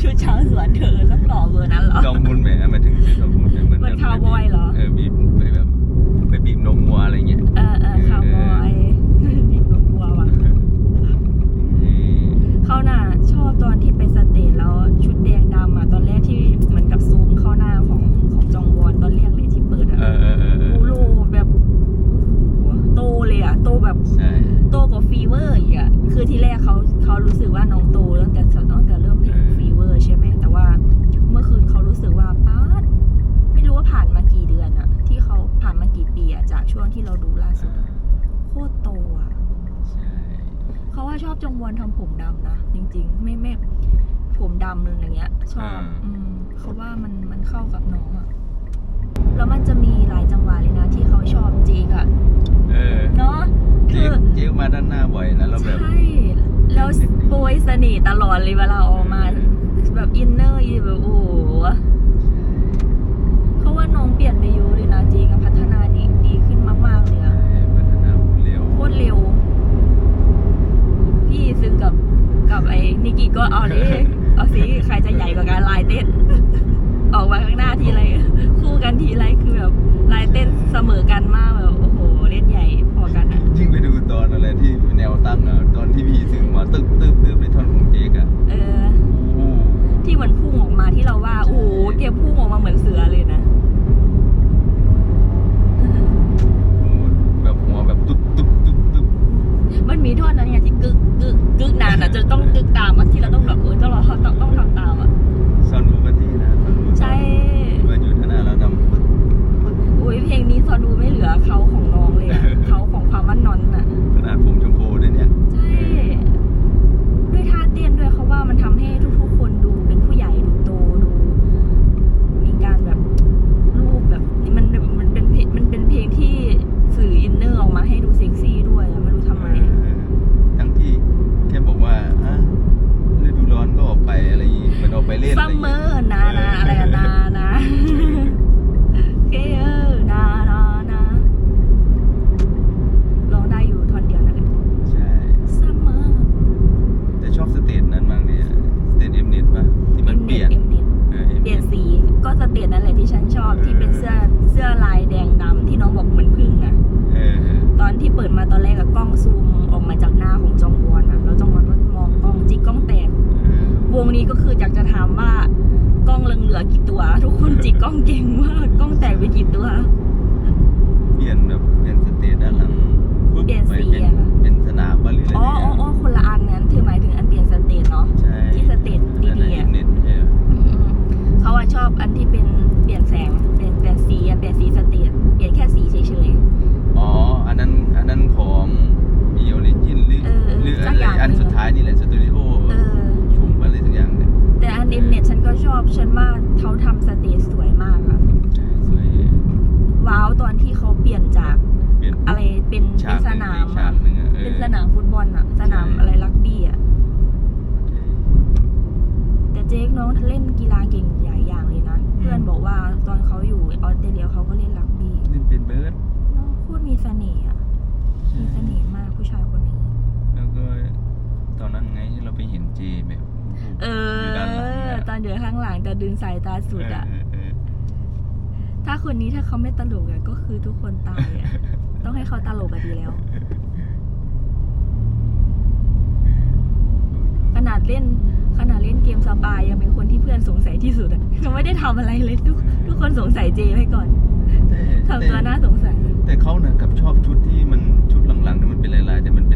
ชุดช้างสวนเธอล้วหล่อเบอร์นั้นหรอ จองบุญแหมมาถึงจองบุญเหมือนเหมือนคาวบอยเหรอ เออบีบไปแบบไปบีบนมวัวอะไรเงี้ย เออเออคาว เขาว่าชอบจงวอนทำผมดำนะจริง ๆ ไม่ไม่ผมดำเลยอะไรเงี้ย ชอบ อืมเขาว่ามันมันเข้ากับน้องอะแล้วมันจะมีหลายจังหวะเลยนะที่เขาชอบจริงอะเออเนาะคืเจ๊อเจ๊มาด้านหน้าบ่อยนะแล้วแบบใช่แล้วโปรยเสน่ห์ตลอดเลยเวลาออกมา แบบอินเนอร์แบบโอ้โหเขาว่าน้องเปลี่ยนไปเยอะเลยนะจริงอะพัฒนาดีดีขึ้นมากๆเลยอะ พัฒนาเร็ว โคตรเร็ว พี่ซึ่งกับ กับไอ้นิกิก็เอาดิเอาสิใครจะใหญ่กว่ากันลายเต้น ออกมาข้างหน้าทีไรคู่กันทีไรคือแบบลายเต้นเสมอกันมากแบบ ล่นซัมเมอร์นานาอะไรอะนานะเกเออนานานาร้องได้อยู่ท่อนเดียวนั่นแหละใช่ ซัมเมอร์แต่ชอบสเตจนั้นมากเลยสเตจเอ็มเน็ตปะที่มันเปลี่ยน เอ็มเน็ตเออ M-Net เปลี่ยนสีก็สเตทนั่นแหละที่ฉันชอบที่เป็นเสื้อเสื้อลายแดงดำที่น้องบอกเหมือนพึ่งอะเออเออตอนที่เปิด ล้องเหลือกี่ตัว ทุกคนจิกกล้องเก่งมากกล้องแตกไปกี่ตัว เปลี่ยนแบบเปลี่ยนสเตจด้านหลังปุ๊บเปลี่ยนไปสีเป็นอะนะเป็นสนามบ้าหรืออะไรอ๋ออ๋ออ๋อคนละอันนั้นถือหมายถึงอั บอลอะสนามใช่อะไรรักบี้อะแต่เจ๊กน้องเล่นกีฬาเก่งหลายอย่างเลยนะ เพื่อนบอกว่าตอนเขาอยู่ออสเตรเลียเขาก็เล่นรักบี้เล่นเป็นเบิร์ดน้องโคตรมีเสน่ห์อะมีเสน่ห์มากผู้ชายคนนี้ แล้วก็ตอนนั้นไงที่เราไปเห็นเจแบบโอ้โหเออยู่ด้านหลังออะตอนเดือข้างหลังแต่ดึงสายตาสุดอะเออเออถ้าคนนี้ถ้าเขาไม่ตลกอะก็คือทุกคนตายอะต้องให้เขาตลกอะดีแล้ว ขนาดเล่นขนาดเล่นเกมสปายยังเป็นคนที่เพื่อนสงสัยที่สุดอะยังไม่ได้ทำอะไรเลยทุกทุกคนสงสัยเจไปก่อนทำตัวน่าสงสัย แต่เขาเนี่ยกับชอบชุดที่มันชุดหลังๆเนี่ยมันเป็นลายๆแต่มันเป็น